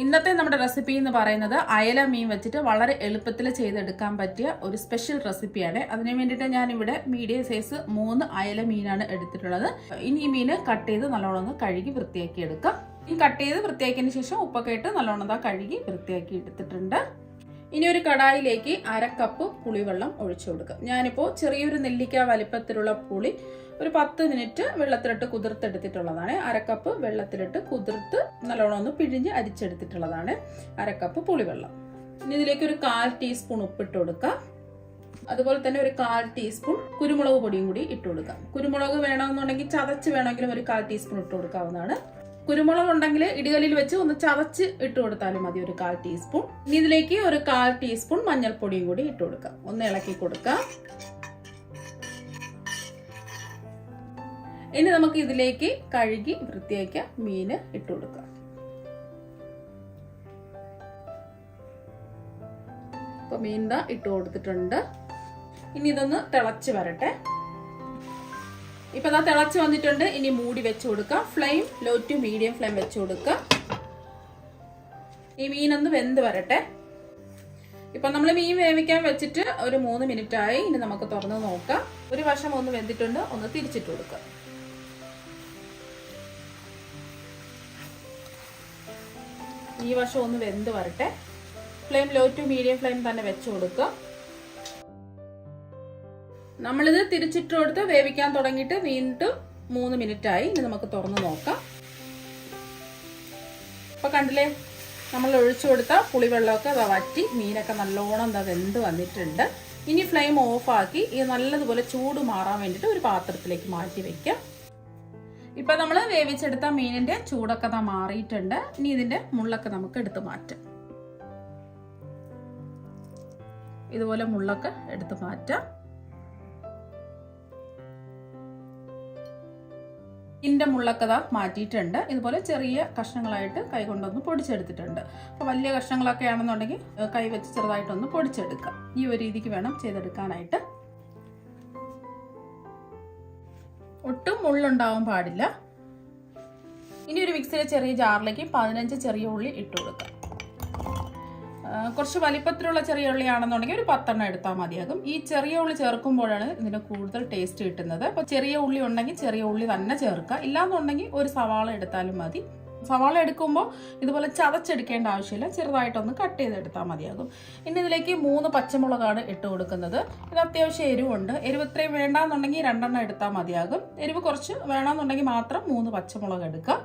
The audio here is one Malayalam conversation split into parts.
ഇന്നത്തെ നമ്മുടെ റെസിപ്പി എന്ന് പറയുന്നത് അയല മീൻ വെച്ചിട്ട് വളരെ എളുപ്പത്തിൽ ചെയ്തെടുക്കാൻ പറ്റിയ ഒരു സ്പെഷ്യൽ റെസിപ്പിയാണ് അതിന് വേണ്ടിയിട്ട് ഞാൻ ഇവിടെ മീഡിയം സൈസ് മൂന്ന് അയല മീനാണ് എടുത്തിട്ടുള്ളത്. ഇനി ഈ മീൻ കട്ട് ചെയ്ത് നല്ലോണം ഒന്ന് കഴുകി വൃത്തിയാക്കി എടുക്കാം. ഈ കട്ട് ചെയ്ത് വൃത്തിയാക്കിയതിന് ശേഷം ഉപ്പൊക്കെ ഇട്ട് നല്ലോണം ദാ കഴുകി വൃത്തിയാക്കി എടുത്തിട്ടുണ്ട്. ഇനി ഒരു കടായിലേക്ക് അര കപ്പ് പുളിവെള്ളം ഒഴിച്ചു കൊടുക്കാം. ഞാനിപ്പോൾ ചെറിയൊരു നെല്ലിക്ക വലിപ്പത്തിലുള്ള പുളി ഒരു പത്ത് മിനിറ്റ് വെള്ളത്തിലിട്ട് കുതിർത്തെടുത്തിട്ടുള്ളതാണ്. അരക്കപ്പ് വെള്ളത്തിലിട്ട് കുതിർത്ത് നല്ലോണം ഒന്ന് പിഴിഞ്ഞ് അരിച്ചെടുത്തിട്ടുള്ളതാണ് അരക്കപ്പ് പുളിവെള്ളം. ഇനി ഇതിലേക്ക് ഒരു കാൽ ടീസ്പൂൺ ഉപ്പിട്ട് കൊടുക്കാം. അതുപോലെ തന്നെ ഒരു കാൽ ടീസ്പൂൺ കുരുമുളക് പൊടിയും കൂടി ഇട്ട് കൊടുക്കാം. കുരുമുളക് വേണമെന്നുണ്ടെങ്കിൽ ചതച്ച് വേണമെങ്കിലും ഒരു കാൽ ടീസ്പൂൺ ഇട്ട് കൊടുക്കാവുന്നതാണ്. കുരുമുളക് ഉണ്ടെങ്കിൽ ഇടികലിൽ വെച്ച് ഒന്ന് ചതച്ച് ഇട്ട് കൊടുത്താലും മതി ഒരു കാൽ ടീസ്പൂൺ ഇനി ഇതിലേക്ക് ഒരു കാൽ ടീസ്പൂൺ മഞ്ഞൾപ്പൊടിയും കൂടി ഇട്ട് കൊടുക്കാം. ഒന്ന് ഇളക്കി കൊടുക്കാം. ഇനി നമുക്ക് ഇതിലേക്ക് കഴുകി വൃത്തിയാക്കിയ മീന് ഇട്ട് കൊടുക്കാം. ഇപ്പൊ മീൻ ഇട്ട് കൊടുത്തിട്ടുണ്ട്. ഇനി ഇതൊന്ന് തിളച്ച് വരട്ടെ. ഇപ്പൊ ദാ തിളച്ച് വന്നിട്ടുണ്ട്. ഇനി മൂടി വെച്ച് കൊടുക്കാം. Flame low to medium flame വെച്ച് കൊടുക്കാം. ഈ മീനൊന്ന് വെന്ത് വരട്ടെ. ഇപ്പൊ നമ്മൾ മീൻ വേവിക്കാൻ വെച്ചിട്ട് ഒരു മൂന്ന് മിനിറ്റ് ആയി ഇനി നമുക്ക് തുറന്ന് നോക്കാം. ഒരു വശം ഒന്ന് വെന്തിട്ടുണ്ട്. ഒന്ന് തിരിച്ചിട്ട് കൊടുക്കാം. ഈ വശം ഒന്ന് വെന്ത് വരട്ടെ. Flame low to medium flame തന്നെ വെച്ച് കൊടുക്കുക. നമ്മളിത് തിരിച്ചിട്ട് കൊടുത്ത് വേവിക്കാൻ തുടങ്ങിയിട്ട് വീണ്ടും മൂന്ന് മിനിറ്റ് ആയി ഇനി നമുക്ക് തുറന്ന് നോക്കാം. ഇപ്പൊ കണ്ടില്ലേ? നമ്മൾ ഒഴിച്ചു കൊടുത്ത പുളിവെള്ളമൊക്കെ അത് വറ്റി മീനൊക്കെ നല്ലോണം എന്താ വെന്ത് വന്നിട്ടുണ്ട്. ഇനി ഫ്ലെയിം ഓഫാക്കി ഇത് നല്ലതുപോലെ ചൂട് മാറാൻ വേണ്ടിയിട്ട് ഒരു പാത്രത്തിലേക്ക് മാറ്റി വെക്കാം. ഇപ്പൊ നമ്മൾ വേവിച്ചെടുത്ത മീനിന്റെ ചൂടൊക്കെ മാറിയിട്ടുണ്ട്. ഇനി ഇതിന്റെ മുള്ളൊക്കെ നമുക്ക് എടുത്ത് മാറ്റാം. ഇതുപോലെ മുള്ളൊക്കെ എടുത്ത് മാറ്റാം. ഇതിന്റെ മുള്ളൊക്കെ ഇതാ മാറ്റിയിട്ടുണ്ട്. ഇതുപോലെ ചെറിയ കഷ്ണങ്ങളായിട്ട് കൈ കൊണ്ടൊന്ന് പൊടിച്ചെടുത്തിട്ടുണ്ട്. അപ്പോൾ വലിയ കഷ്ണങ്ങളൊക്കെ ആണെന്നുണ്ടെങ്കിൽ കൈ വെച്ച് ചെറുതായിട്ടൊന്ന് പൊടിച്ചെടുക്കാം. ഈ ഒരു രീതിക്ക് വേണം ചെയ്തെടുക്കാനായിട്ട്. ഒട്ടും മുള്ളുണ്ടാവാൻ പാടില്ല. ഇനി ഒരു മിക്സിയിലെ ചെറിയ ജാറിലേക്ക് പതിനഞ്ച് ചെറിയ ഉള്ളി ഇട്ട് കൊടുക്കാം. കുറച്ച് വലിപ്പത്തിലുള്ള ചെറിയ ഉള്ളിയാണെന്നുണ്ടെങ്കിൽ ഒരു പത്തെണ്ണം എടുത്താൽ മതിയാകും. ഈ ചെറിയ ഉള്ളി ചേർക്കുമ്പോഴാണ് ഇതിന് കൂടുതൽ ടേസ്റ്റ് കിട്ടുന്നത്. അപ്പോൾ ചെറിയ ഉള്ളി ഉണ്ടെങ്കിൽ ചെറിയ ഉള്ളി തന്നെ ചേർക്കുക. ഇല്ലാന്നുണ്ടെങ്കിൽ ഒരു സവാള എടുത്താലും മതി. സവാള എടുക്കുമ്പോൾ ഇതുപോലെ ചതച്ചെടുക്കേണ്ട ആവശ്യമില്ല. ചെറുതായിട്ടൊന്ന് കട്ട് ചെയ്തെടുത്താൽ മതിയാകും. ഇനി ഇതിലേക്ക് മൂന്ന് പച്ചമുളകാണ് ഇട്ട് കൊടുക്കുന്നത്. ഇത് അത്യാവശ്യം എരിവുണ്ട്. എരിവ് ഇത്രയും വേണ്ടാന്നുണ്ടെങ്കിൽ രണ്ടെണ്ണം എടുത്താൽ മതിയാകും. എരിവ് കുറച്ച് വേണമെന്നുണ്ടെങ്കിൽ മാത്രം മൂന്ന് പച്ചമുളക് എടുക്കുക.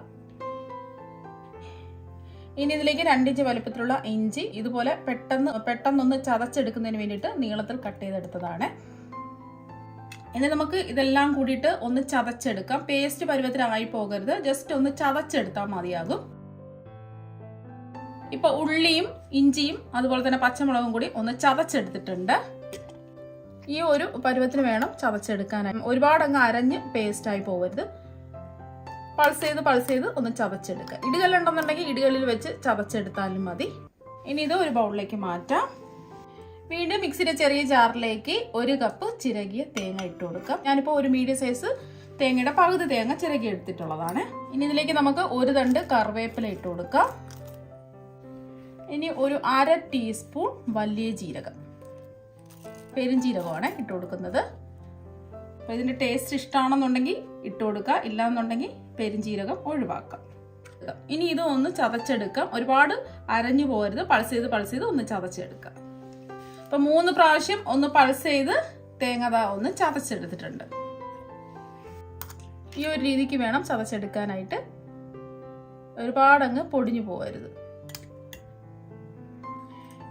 ഇനി ഇതിലേക്ക് രണ്ടിഞ്ച് വലുപ്പത്തിലുള്ള ഇഞ്ചി ഇതുപോലെ പെട്ടെന്ന് പെട്ടെന്നൊന്ന് ചതച്ചെടുക്കുന്നതിന് വേണ്ടിയിട്ട് നീളത്തിൽ കട്ട് ചെയ്തെടുത്തതാണ്. ഇനി നമുക്ക് ഇതെല്ലാം കൂടിയിട്ട് ഒന്ന് ചതച്ചെടുക്കാം. പേസ്റ്റ് പരുവത്തിലായി പോകരുത്. ജസ്റ്റ് ഒന്ന് ചതച്ചെടുത്താൽ മതിയാകും. ഇപ്പൊ ഉള്ളിയും ഇഞ്ചിയും അതുപോലെ തന്നെ പച്ചമുളകും കൂടി ഒന്ന് ചതച്ചെടുത്തിട്ടുണ്ട്. ഈ ഒരു പരുവത്തിന് വേണം ചതച്ചെടുക്കാനായി. ഒരുപാട് അങ്ങ് അരഞ്ഞ് പേസ്റ്റായി പോകരുത്. പൾസ് ചെയ്ത് പൾസ് ചെയ്ത് ഒന്ന് ചതച്ചെടുക്കുക. ഇടികളുണ്ടെന്നുണ്ടെങ്കിൽ ഇടികളിൽ വെച്ച് ചതച്ചെടുത്താലും മതി. ഇനി ഇത് ഒരു ബൗളിലേക്ക് മാറ്റാം. വീണ്ടും മിക്സിയുടെ ചെറിയ ജാറിലേക്ക് ഒരു കപ്പ് ചിരകിയ തേങ്ങ ഇട്ട് കൊടുക്കാം. ഞാനിപ്പോൾ ഒരു മീഡിയം സൈസ് തേങ്ങയുടെ പകുതി തേങ്ങ ചിരകി എടുത്തിട്ടുള്ളതാണ്. ഇനി ഇതിലേക്ക് നമുക്ക് ഒരു തണ്ട് കറിവേപ്പില ഇട്ട് കൊടുക്കാം. ഇനി ഒരു അര ടീസ്പൂൺ വലിയ ജീരകം. പെരുംജീരകമാണ് ഇട്ട് കൊടുക്കുന്നത്. അപ്പോൾ ഇതിന്റെ ടേസ്റ്റ് ഇഷ്ടമാണെന്നുണ്ടെങ്കിൽ ഇട്ട് കൊടുക്കുക. ഇല്ലാന്നുണ്ടെങ്കിൽ പെരുംജീരകം ഒഴിവാക്കാം. ഇനി ഇത് ഒന്ന് ചതച്ചെടുക്കാം. ഒരുപാട് അരഞ്ഞു പോകരുത്. പൾസ് ചെയ്ത് പൾസ് ചെയ്ത് ഒന്ന് ചതച്ചെടുക്കാം. അപ്പം മൂന്ന് പ്രാവശ്യം ഒന്ന് പൾസ് ചെയ്ത് തേങ്ങ ഒന്ന് ചതച്ചെടുത്തിട്ടുണ്ട്. ഈ ഒരു രീതിക്ക് വേണം ചതച്ചെടുക്കാനായിട്ട്. ഒരുപാടങ്ങ് പൊടിഞ്ഞു പോകരുത്.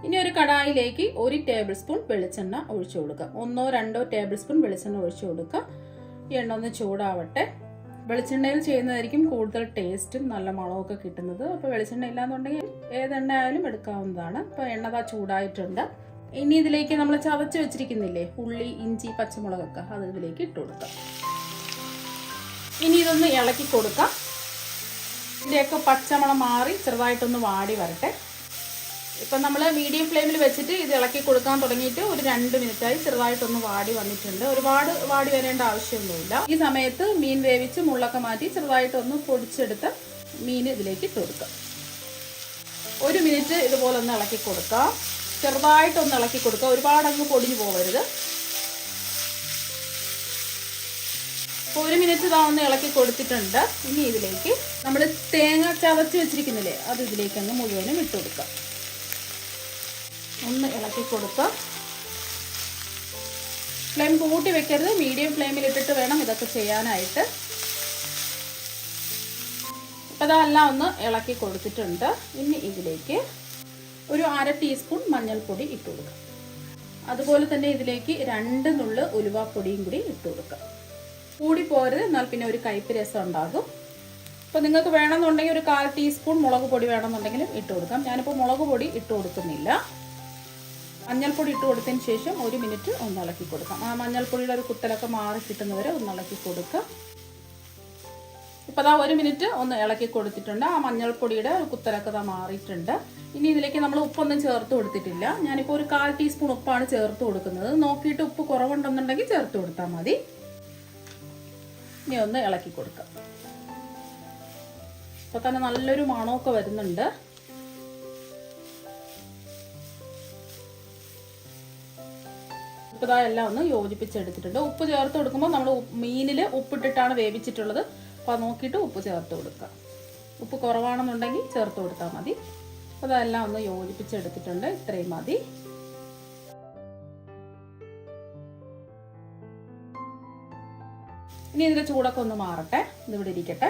ഇനി ഒരു കടായിലേക്ക് ഒരു ടേബിൾ സ്പൂൺ വെളിച്ചെണ്ണ ഒഴിച്ചു കൊടുക്കുക. ഒന്നോ രണ്ടോ ടേബിൾ സ്പൂൺ വെളിച്ചെണ്ണ ഒഴിച്ചു കൊടുക്കുക. ഈ എണ്ണ ഒന്ന് ചൂടാവട്ടെ. വെളിച്ചെണ്ണയിൽ ചെയ്യുന്നതായിരിക്കും കൂടുതൽ ടേസ്റ്റും നല്ല മണമൊക്കെ കിട്ടുന്നത്. അപ്പോൾ വെളിച്ചെണ്ണ ഇല്ലാന്നുണ്ടെങ്കിൽ ഏതെണ്ണ ആയാലും എടുക്കാവുന്നതാണ്. അപ്പോൾ എണ്ണ ചൂടായിട്ടുണ്ട്. ഇനി ഇതിലേക്ക് നമ്മൾ ചതച്ച് വെച്ചിരിക്കുന്നില്ലേ? ഉള്ളി ഇഞ്ചി പച്ചമുളകൊക്കെ അത് ഇതിലേക്ക് ഇട്ട് കൊടുക്കാം. ഇനി ഇതൊന്ന് ഇളക്കി കൊടുക്കാം. ഇതിന്റെയൊക്കെ പച്ചമണം മാറി ചെറുതായിട്ടൊന്ന് വാടി വരട്ടെ. ഇപ്പം നമ്മൾ മീഡിയം ഫ്ലെയിമിൽ വെച്ചിട്ട് ഇത് ഇളക്കി കൊടുക്കാൻ തുടങ്ങിയിട്ട് ഒരു രണ്ട് മിനിറ്റായി ചെറുതായിട്ടൊന്ന് വാടി വന്നിട്ടുണ്ട്. ഒരുപാട് വാടി വരേണ്ട ആവശ്യമൊന്നുമില്ല. ഈ സമയത്ത് മീൻ വേവിച്ച് മുള്ളൊക്കെ മാറ്റി ചെറുതായിട്ടൊന്ന് പൊടിച്ചെടുത്ത് മീൻ ഇതിലേക്ക് ഇട്ട് കൊടുക്കാം. ഒരു മിനിറ്റ് ഇതുപോലെ ഒന്ന് ഇളക്കി കൊടുക്കാം. ചെറുതായിട്ടൊന്ന് ഇളക്കി കൊടുക്കുക. ഒരുപാട് അങ്ങ് പൊടിഞ്ഞു പോകരുത് അപ്പോൾ ഒരു മിനിറ്റ് ഇതാ ഒന്ന് ഇളക്കി കൊടുത്തിട്ടുണ്ട്. ഇനി ഇതിലേക്ക് നമ്മൾ തേങ്ങ ചതച്ച് വെച്ചിരിക്കുന്നില്ലേ അത് ഇതിലേക്ക് അങ്ങ് മുഴുവനും ഇട്ട് കൊടുക്കുക. ഒന്ന് ഇളക്കി കൊടുക്കുക. ഫ്ലെയിം കൂട്ടി വെക്കരുത്. മീഡിയം ഫ്ലെയിമിൽ ഇട്ടിട്ട് വേണം ഇതൊക്കെ ചെയ്യാനായിട്ട്. അപ്പോൾ അതെല്ലാം ഒന്ന് ഇളക്കി കൊടുത്തിട്ടുണ്ട്. ഇനി ഇതിലേക്ക് ഒരു അര ടീസ്പൂൺ മഞ്ഞൾപ്പൊടി ഇട്ട് കൊടുക്കാം. അതുപോലെ തന്നെ ഇതിലേക്ക് രണ്ട് നുള്ള് ഉലുവാപ്പൊടിയും കൂടി ഇട്ട് കൊടുക്കാം. കൂടി പോരുത് എന്നാൽ പിന്നെ ഒരു കയ്പ്പ് രസം ഉണ്ടാകും. അപ്പോൾ നിങ്ങൾക്ക് വേണമെന്നുണ്ടെങ്കിൽ ഒരു കാൽ ടീസ്പൂൺ മുളക് പൊടി വേണമെന്നുണ്ടെങ്കിലും ഇട്ട് കൊടുക്കാം. ഞാനിപ്പോൾ മുളക് പൊടി ഇട്ട് കൊടുക്കുന്നില്ല. മഞ്ഞൾപ്പൊടി ഇട്ട് കൊടുത്തതിന് ശേഷം ഒരു മിനിറ്റ് ഒന്നിളക്കി കൊടുക്കാം. ആ മഞ്ഞൾപ്പൊടിയുടെ ഒരു കുത്തലൊക്കെ മാറി കിട്ടുന്നവരെ ഒന്നിളക്കി കൊടുക്കാം. ഇപ്പോൾ അതാ ഒരു മിനിറ്റ് ഒന്ന് ഇളക്കി കൊടുത്തിട്ടുണ്ട്. ആ മഞ്ഞൾപ്പൊടിയുടെ കുത്തലൊക്കെ അതാ മാറിയിട്ടുണ്ട്. ഇനി ഇതിലേക്ക് നമ്മൾ ഉപ്പൊന്നും ചേർത്ത് കൊടുത്തിട്ടില്ല. ഞാനിപ്പോൾ ഒരു കാൽ ടീസ്പൂൺ ഉപ്പാണ് ചേർത്ത് കൊടുക്കുന്നത്. നോക്കിയിട്ട് ഉപ്പ് കുറവുണ്ടെന്നുണ്ടെങ്കിൽ ചേർത്ത് കൊടുത്താൽ മതി. ഇനി ഒന്ന് ഇളക്കി കൊടുക്കാം. ഇപ്പോൾ തന്നെ നല്ലൊരു മണമൊക്കെ വരുന്നുണ്ട്. ഇപ്പോൾ എല്ലാം ഒന്ന് യോജിപ്പിച്ചെടുത്തിട്ടുണ്ട്. ഉപ്പ് ചേർത്ത് കൊടുക്കുമ്പോൾ നമ്മൾ മീനിൽ ഉപ്പിട്ടിട്ടാണ് വേവിച്ചിട്ടുള്ളത്. അപ്പോൾ നോക്കിയിട്ട് ഉപ്പ് ചേർത്ത് കൊടുക്കുക ഉപ്പ് കുറവാണെന്നുണ്ടെങ്കിൽ ചേർത്ത് കൊടുത്താൽ മതി. അതെല്ലാം ഒന്ന് യോജിപ്പിച്ചെടുത്തിട്ടുണ്ട്. ഇത്രയും മതി. ഇനി ഇതിന്റെ ചൂടൊക്കെ ഒന്ന് മാറട്ടെ. ഇതിവിടെ ഇരിക്കട്ടെ.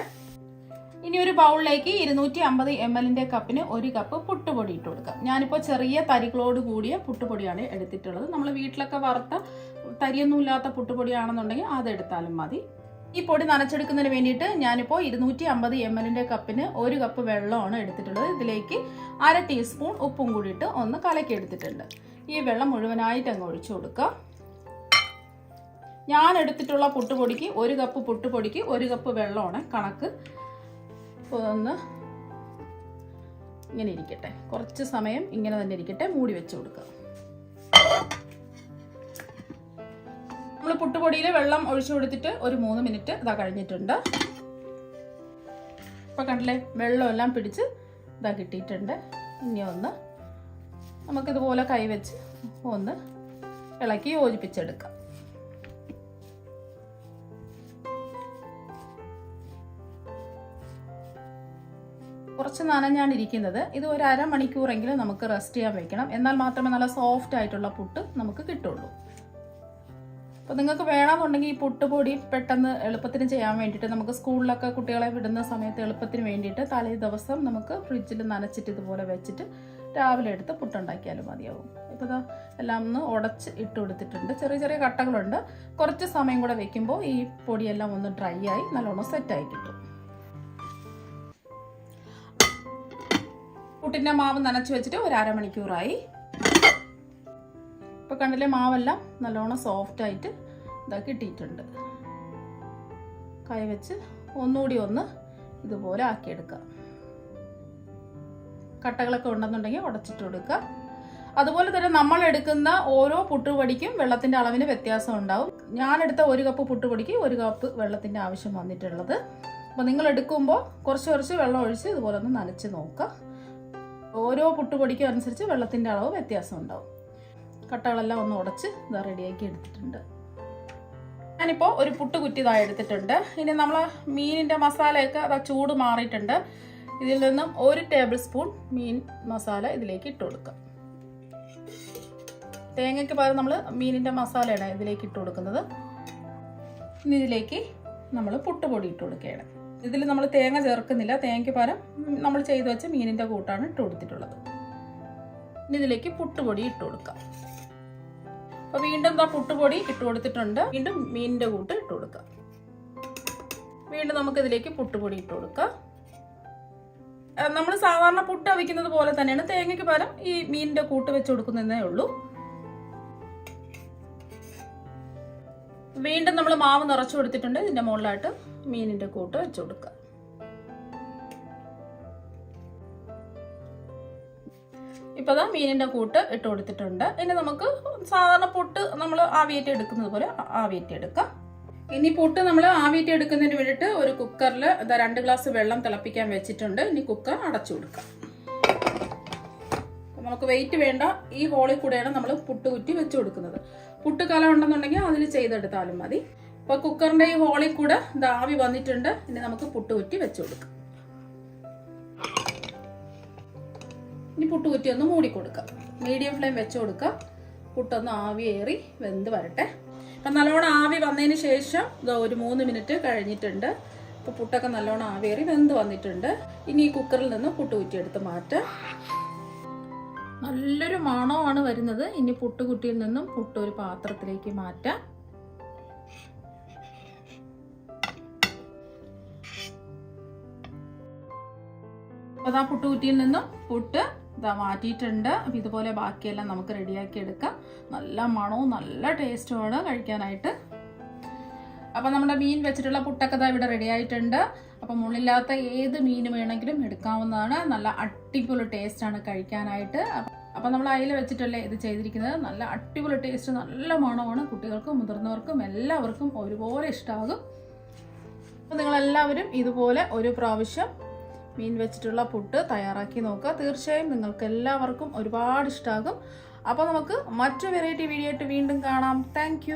ഇനി ഒരു ബൗളിലേക്ക് ഇരുന്നൂറ്റി അമ്പത് എം എല്ലിന്റെ കപ്പിന് ഒരു കപ്പ് പുട്ടുപൊടി ഇട്ട് കൊടുക്കാം. ഞാനിപ്പോൾ ചെറിയ തരികളോട് കൂടിയ പുട്ടുപൊടിയാണ് എടുത്തിട്ടുള്ളത്. നമ്മൾ വീട്ടിലൊക്കെ വറുത്ത തരിയൊന്നും ഇല്ലാത്ത പുട്ടുപൊടിയാണെന്നുണ്ടെങ്കിൽ അതെടുത്താലും മതി. ഈ പൊടി നനച്ചെടുക്കുന്നതിന് വേണ്ടിയിട്ട് ഞാനിപ്പോൾ ഇരുന്നൂറ്റി അമ്പത് എം എല്ലിന്റെ കപ്പിന് ഒരു കപ്പ് വെള്ളമാണ് എടുത്തിട്ടുള്ളത്. ഇതിലേക്ക് അര ടീസ്പൂൺ ഉപ്പും കൂടിയിട്ട് ഒന്ന് കലക്കി എടുത്തിട്ടുണ്ട്. ഈ വെള്ളം മുഴുവനായിട്ട് അങ്ങ് ഒഴിച്ചു കൊടുക്കുക ഞാൻ എടുത്തിട്ടുള്ള പുട്ടുപൊടിക്ക് ഒരു കപ്പ് പുട്ടുപൊടിക്ക് ഒരു കപ്പ് വെള്ളമാണ് കണക്ക്. ഒന്ന് ഇങ്ങനെ ഇരിക്കട്ടെ. കുറച്ച് സമയം ഇങ്ങനെ തന്നെ ഇരിക്കട്ടെ. മൂടി വെച്ച് കൊടുക്കുക നമ്മൾ പുട്ടുപൊടിയിൽ വെള്ളം ഒഴിച്ചു കൊടുത്തിട്ട് ഒരു മൂന്ന് മിനിറ്റ് ഇതാ കഴിഞ്ഞിട്ടുണ്ട്. ഇപ്പോൾ കണ്ടില്ലേ വെള്ളമെല്ലാം പിടിച്ച് ഇതാ കിട്ടിയിട്ടുണ്ട്. ഇനി ഒന്ന് നമുക്കിതുപോലെ കൈവച്ച് ഒന്ന് ഇളക്കി യോജിപ്പിച്ചെടുക്കാം. കുറച്ച് നനഞ്ഞാണ് ഇരിക്കുന്നത്. ഇത് ഒരു അരമണിക്കൂറെങ്കിലും നമുക്ക് റെസ്റ്റ് ചെയ്യാൻ വെക്കണം. എന്നാൽ മാത്രമേ നല്ല സോഫ്റ്റ് ആയിട്ടുള്ള പുട്ട് നമുക്ക് കിട്ടുള്ളൂ. അപ്പോൾ നിങ്ങൾക്ക് വേണമെന്നുണ്ടെങ്കിൽ ഈ പുട്ടുപൊടി പെട്ടെന്ന് എളുപ്പത്തിന് ചെയ്യാൻ വേണ്ടിയിട്ട് നമുക്ക് സ്കൂളിലൊക്കെ കുട്ടികളെ വിടുന്ന സമയത്ത് എളുപ്പത്തിന് വേണ്ടിയിട്ട് തലേ ദിവസം നമുക്ക് ഫ്രിഡ്ജിൽ നനച്ചിട്ട് ഇതുപോലെ വെച്ചിട്ട് രാവിലെ എടുത്ത് പുട്ടുണ്ടാക്കിയാലും മതിയാവും. ഇപ്പോൾ ഇതാ എല്ലാം ഒന്ന് ഉടച്ച് ഇട്ട് കൊടുത്തിട്ടുണ്ട്. ചെറിയ ചെറിയ കട്ടകളുണ്ട്. കുറച്ച് സമയം കൂടെ വെക്കുമ്പോൾ ഈ പൊടിയെല്ലാം ഒന്ന് ഡ്രൈ ആയി നല്ലോണം സെറ്റായി കിട്ടും. പുട്ടിന്റെ മാവ് നനച്ച് വെച്ചിട്ട് ഒരു അരമണിക്കൂറായി. ഇപ്പോൾ കണ്ടില്ലേ മാവെല്ലാം നല്ലോണം സോഫ്റ്റ് ആയിട്ട് ഇതാ കിട്ടിയിട്ടുണ്ട്. കൈ വെച്ച് ഒന്നുകൂടി ഒന്ന് ഇതുപോലെ ആക്കിയെടുക്കുക കട്ടകളൊക്കെ ഉണ്ടെന്നുണ്ടെങ്കിൽ ഉടച്ചിട്ട് കൊടുക്കുക. അതുപോലെ തന്നെ നമ്മൾ എടുക്കുന്ന ഓരോ പുട്ടുപൊടിക്കും വെള്ളത്തിന്റെ അളവിന് വ്യത്യാസം ഉണ്ടാവും. ഞാനെടുത്ത ഒരു കപ്പ് പുട്ടുപൊടിക്ക് ഒരു കപ്പ് വെള്ളത്തിന്റെ ആവശ്യം വന്നിട്ടുള്ളത്. അപ്പോൾ നിങ്ങൾ എടുക്കുമ്പോൾ കുറച്ച് കുറച്ച് വെള്ളം ഒഴിച്ച് ഇതുപോലെ ഒന്ന് നനച്ച് നോക്കുക. ഓരോ പുട്ടുപൊടിക്കും അനുസരിച്ച് വെള്ളത്തിന്റെ അളവ് വ്യത്യാസം ഉണ്ടാവും. കട്ടകളെല്ലാം ഒന്ന് ഉടച്ച് ഇതാ റെഡിയാക്കി എടുത്തിട്ടുണ്ട്. ഞാനിപ്പോൾ ഒരു പുട്ട് കുറ്റി ഇതായി എടുത്തിട്ടുണ്ട്. ഇനി നമ്മൾ മീനിന്റെ മസാലയൊക്കെ അതാ ചൂട് മാറിയിട്ടുണ്ട്. ഇതിൽ നിന്നും ഒരു ടേബിൾ സ്പൂൺ മീൻ മസാല ഇതിലേക്ക് ഇട്ട് കൊടുക്കുക തേങ്ങയ്ക്ക് പകരം നമ്മൾ മീനിന്റെ മസാലയാണ് ഇതിലേക്ക് ഇട്ട് കൊടുക്കുന്നത്. ഇനി ഇതിലേക്ക് നമ്മൾ പുട്ടുപൊടി ഇട്ട് കൊടുക്കുകയാണ്. ഇതിൽ നമ്മൾ തേങ്ങ ചേർക്കുന്നില്ല. തേങ്ങയ്ക്ക് പകരം നമ്മൾ ചെയ്തു വെച്ച മീനിന്റെ കൂട്ടാണ് ഇട്ട് കൊടുത്തിട്ടുള്ളത്. ഇനി ഇതിലേക്ക് പുട്ടുപൊടി ഇട്ട് കൊടുക്കാം. അപ്പൊ വീണ്ടും ആ പുട്ടുപൊടി ഇട്ട് കൊടുത്തിട്ടുണ്ട്. വീണ്ടും മീനിന്റെ കൂട്ട് ഇട്ട് കൊടുക്കുക വീണ്ടും നമുക്കിതിലേക്ക് പുട്ടുപൊടി ഇട്ട് കൊടുക്കാം. നമ്മൾ സാധാരണ പുട്ട് അവിക്കുന്നത് പോലെ തന്നെയാണ് തേങ്ങയ്ക്ക് പകരം ഈ മീനിന്റെ കൂട്ട് വെച്ച് കൊടുക്കുന്നതേ ഉള്ളൂ. വീണ്ടും നമ്മൾ മാവ് നിറച്ചു കൊടുത്തിട്ടുണ്ട്. ഇതിന്റെ മുകളിലായിട്ട് മീനിന്റെ കൂട്ട് വെച്ചു കൊടുക്കുക ഇപ്പൊ അതാ മീനിന്റെ കൂട്ട് ഇട്ട് കൊടുത്തിട്ടുണ്ട്. ഇനി നമുക്ക് സാധാരണ പുട്ട് നമ്മൾ ആവിയേറ്റി എടുക്കുന്നത് പോലെ ആവിയേറ്റി എടുക്കാം. ഇനി പുട്ട് നമ്മൾ ആവിയേറ്റി എടുക്കുന്നതിന് വേണ്ടിയിട്ട് ഒരു കുക്കറിൽ ഇതാ രണ്ട് ഗ്ലാസ് വെള്ളം തിളപ്പിക്കാൻ വെച്ചിട്ടുണ്ട്. ഇനി കുക്കർ അടച്ചു കൊടുക്കാം. നമുക്ക് വെയിറ്റ് വേണ്ട. ഈ ഹോളിൽ കൂടെയാണ് നമ്മൾ പുട്ട് കുറ്റി വെച്ച് കൊടുക്കുന്നത്. പുട്ട് കലം ഉണ്ടെന്നുണ്ടെങ്കിൽ അതിൽ ചെയ്തെടുത്താലും മതി. ഇപ്പോൾ കുക്കറിന്റെ ഈ ഹോളിൽ കൂടെ ആവി വന്നിട്ടുണ്ട്. ഇനി നമുക്ക് പുട്ട് കുറ്റി വെച്ച് കൊടുക്കാം. ഇനി പുട്ട് കുറ്റി ഒന്ന് മൂടി കൊടുക്കുക മീഡിയം ഫ്ലെയിം വെച്ച് കൊടുക്കുക പുട്ടൊന്ന് ആവിയേറി വെന്ത് വരട്ടെ. അപ്പം നല്ലോണം ആവി വന്നതിന് ശേഷം ഇതാ ഒരു മൂന്ന് മിനിറ്റ് കഴിഞ്ഞിട്ടുണ്ട്. അപ്പോൾ പുട്ടൊക്കെ നല്ലോണം ആവിയേറി വെന്ത് വന്നിട്ടുണ്ട്. ഇനി ഈ കുക്കറിൽ നിന്ന് പുട്ട് കുറ്റി എടുത്ത് മാറ്റാം. നല്ലൊരു മണമാണ് വരുന്നത്. ഇനി പുട്ടുകുട്ടിയിൽ നിന്നും പുട്ട് ഒരു പാത്രത്തിലേക്ക് മാറ്റാം. അപ്പോൾ ആ പുട്ടുകുറ്റിയിൽ നിന്നും പുട്ട് ഇതാ മാറ്റിയിട്ടുണ്ട്. അപ്പോൾ ഇതുപോലെ ബാക്കിയെല്ലാം നമുക്ക് റെഡിയാക്കി എടുക്കാം. നല്ല മണവും നല്ല ടേസ്റ്റുമാണ് കഴിക്കാനായിട്ട്. അപ്പോൾ നമ്മുടെ മീൻ വെച്ചിട്ടുള്ള പുട്ടൊക്കെ ദാ ഇവിടെ റെഡി ആയിട്ടുണ്ട്. അപ്പോൾ മുള്ളില്ലാത്ത ഏത് മീൻ വേണമെങ്കിലും എടുക്കാവുന്നതാണ്. നല്ല അടിപൊളി ടേസ്റ്റാണ് കഴിക്കാനായിട്ട്. അപ്പോൾ നമ്മൾ അതിൽ വെച്ചിട്ടല്ലേ ഇത് ചെയ്തിരിക്കുന്നത്. നല്ല അടിപൊളി ടേസ്റ്റ് നല്ല മണമാണ് കുട്ടികൾക്കും മുതിർന്നവർക്കും എല്ലാവർക്കും ഒരുപോലെ ഇഷ്ടമാകും അപ്പോൾ നിങ്ങളെല്ലാവരും ഇതുപോലെ ഒരു പ്രാവശ്യം മീൻ വെച്ചിട്ടുള്ള പുട്ട് തയ്യാറാക്കി നോക്കുക. തീർച്ചയായും നിങ്ങൾക്ക് എല്ലാവർക്കും ഒരുപാട് ഇഷ്ടമാകും അപ്പോൾ നമുക്ക് മറ്റു വെറൈറ്റി വീഡിയോ ആയിട്ട് വീണ്ടും കാണാം. താങ്ക്